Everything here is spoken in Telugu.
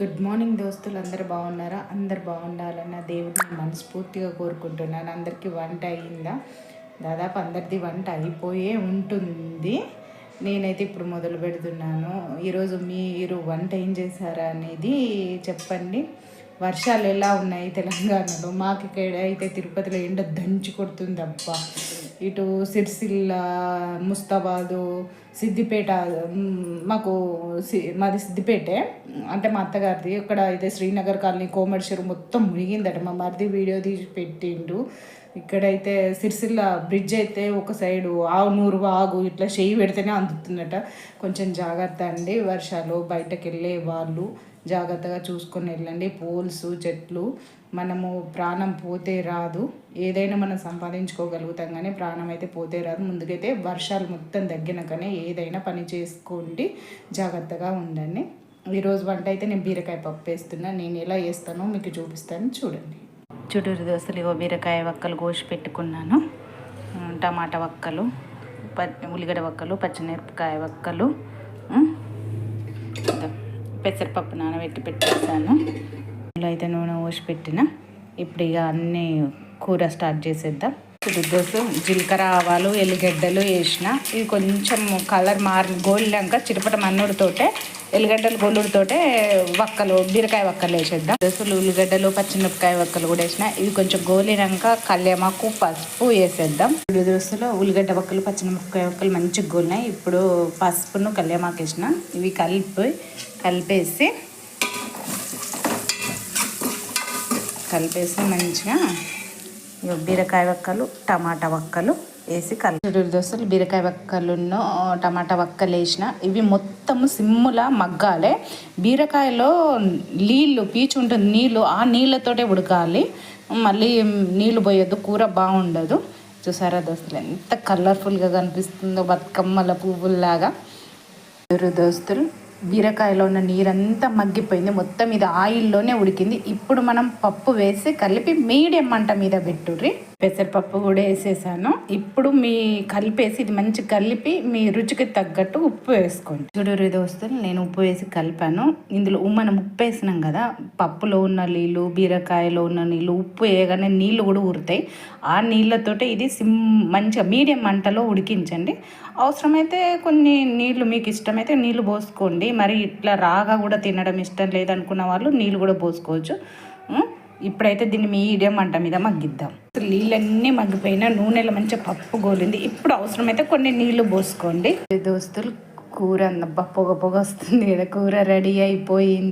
గుడ్ మార్నింగ్ దోస్తులు. అందరు బాగున్నారా? అందరు బాగుండాలన్న దేవుడిని మనస్ఫూర్తిగా కోరుకుంటున్నాను. అందరికీ వంట అయిందా దాదాపు అందరిది వంట అయిపోయే ఉంటుంది. నేనైతే ఇప్పుడు మొదలు పెడుతున్నాను. ఈరోజు మీరు వంట ఏం చేశారా అనేది చెప్పండి. వర్షాలు ఎలా ఉన్నాయి తెలంగాణలో? మాకు ఇక్కడ అయితే తిరుపతిలో ఎండ దంచి కొడుతుంది అబ్బా. ఇటు సిరిసిల్ల ముస్తాబాదు సిద్దిపేట మాకు మాది సిద్దిపేటే. అంటే మా అత్తగారిది. ఇక్కడ అయితే శ్రీనగర్ కాలనీ కోమర్షియర్ మొత్తం మునిగిందట. మా మరిది వీడియో తీసి పెట్టిండు. ఇక్కడైతే సిరిసిల్ల బ్రిడ్జ్ అయితే ఒక సైడు ఆవు నూరు ఆగు ఇట్లా చేయి పెడితేనే అందుతుందట. కొంచెం జాగ్రత్త అండి. వర్షాలు బయటకు వెళ్ళే వాళ్ళు జాగ్రత్తగా చూసుకొని వెళ్ళండి. పోల్స్ చెట్లు మనము ప్రాణం పోతే రాదు. ఏదైనా మనం సంపాదించుకోగలుగుతాం కానీ ప్రాణం అయితే పోతే రాదు. ముందుకైతే వర్షాలు మొత్తం తగ్గినాకనే ఏదైనా పని చేసుకోండి. జాగ్రత్తగా ఉండండి. ఈరోజు వంట అయితే నేను బీరకాయ పప్పు వేస్తున్నా. నేను ఎలా వేస్తానో మీకు చూపిస్తాను. చూడండి. చుట్టూరు దోశలు ఇవో బీరకాయ వక్కలు కోసి పెట్టుకున్నాను. టమాటా వక్కలు ప ఉల్లిగడ్డ వక్కలు పచ్చిమిరపకాయ వక్కలు పెసరపప్పు నానబెట్టి పెట్టేస్తాను ఇందులో అయితే నూనె పోసి పెట్టిన. ఇప్పుడు ఇక అన్నీ కూర స్టార్ట్ చేసేద్దాం. చిరుదోసు జీలకర్ర ఆవాలు ఎల్లిగడ్డలు వేసిన. ఇవి కొంచెం కలర్ మారి గోలినాక చిరుపట మన్నుడితోటే ఎల్లిగడ్డలు గొల్లుడితోటే వక్కలు బీరకాయ వక్కలు వేసేద్దాం. దోసులు ఉల్లిగడ్డలు పచ్చిమిరపకాయ వక్కలు కూడా వేసిన. ఇవి కొంచెం గోలినాక కళ్యామాకు పసుపు వేసేద్దాం. ఇప్పుడు దోసులో ఉల్లిగడ్డ వక్కలు పచ్చిమిరపకాయ వక్కలు మంచిగా గోలినాయి. ఇప్పుడు పసుపును కళ్యామాకు వేసిన. ఇవి కలిపి కలిపేసి కలిపేసి మంచిగా బీరకాయ వక్కలు టమాటా వక్కలు వేసి కలిపి దోశలు బీరకాయ వక్కలును టమాటా వక్కలు వేసిన. ఇవి మొత్తము సిమ్ములా మగ్గాలి. బీరకాయలో నీళ్ళు పీచు ఉంటుంది నీళ్ళు ఆ నీళ్ళతోటే ఉడకాలి. మళ్ళీ నీళ్ళు పోయొద్దు కూర బాగుండదు. చూసారా దోస్తులు ఎంత కలర్ఫుల్గా కనిపిస్తుందో బతుకమ్మల పువ్వుల్లాగా. దోస్తులు బీరకాయలో ఉన్న నీరంతా మగ్గిపోయింది. మొత్తం ఇది ఆయిల్లోనే ఉడికింది. ఇప్పుడు మనం పప్పు వేసి కలిపి మీడియం మంట మీద పెట్టుర్రి. పెసరపప్పు కూడా వేసేసాను. ఇప్పుడు మీ కలిపేసి ఇది మంచి కలిపి మీ రుచికి తగ్గట్టు ఉప్పు వేసుకోండి. చూడరు దోస్తులు నేను ఉప్పు వేసి కలిపాను. ఇందులో మనం ఉప్పు వేసినాం కదా. పప్పులో ఉన్న నీళ్ళు బీరకాయలో ఉన్న నీళ్ళు ఉప్పు వేయగానే నీళ్ళు కూడా ఊరుతాయి. ఆ నీళ్ళతోటే ఇది సిమ్ మంచిగా మీడియం మంటలో ఉడికించండి. అవసరమైతే కొన్ని నీళ్ళు మీకు ఇష్టమైతే నీళ్ళు పోసుకోండి. మరి ఇట్లా రాగా కూడా తినడం ఇష్టం లేదనుకున్న వాళ్ళు నీళ్ళు కూడా పోసుకోవచ్చు. ఇప్పుడైతే దీన్ని మీడియం మంట మీద మగ్గిద్దాం. నీళ్ళన్నీ మగ్గిపోయినా నూనెలో మంచిగా పప్పు గోలింది. ఇప్పుడు అవసరమైతే కొన్ని నీళ్ళు పోసుకోండి. దోస్తులు కూర అన్నబ్బా పొగ పొగ వస్తుంది కదా కూర రెడీ అయిపోయింది.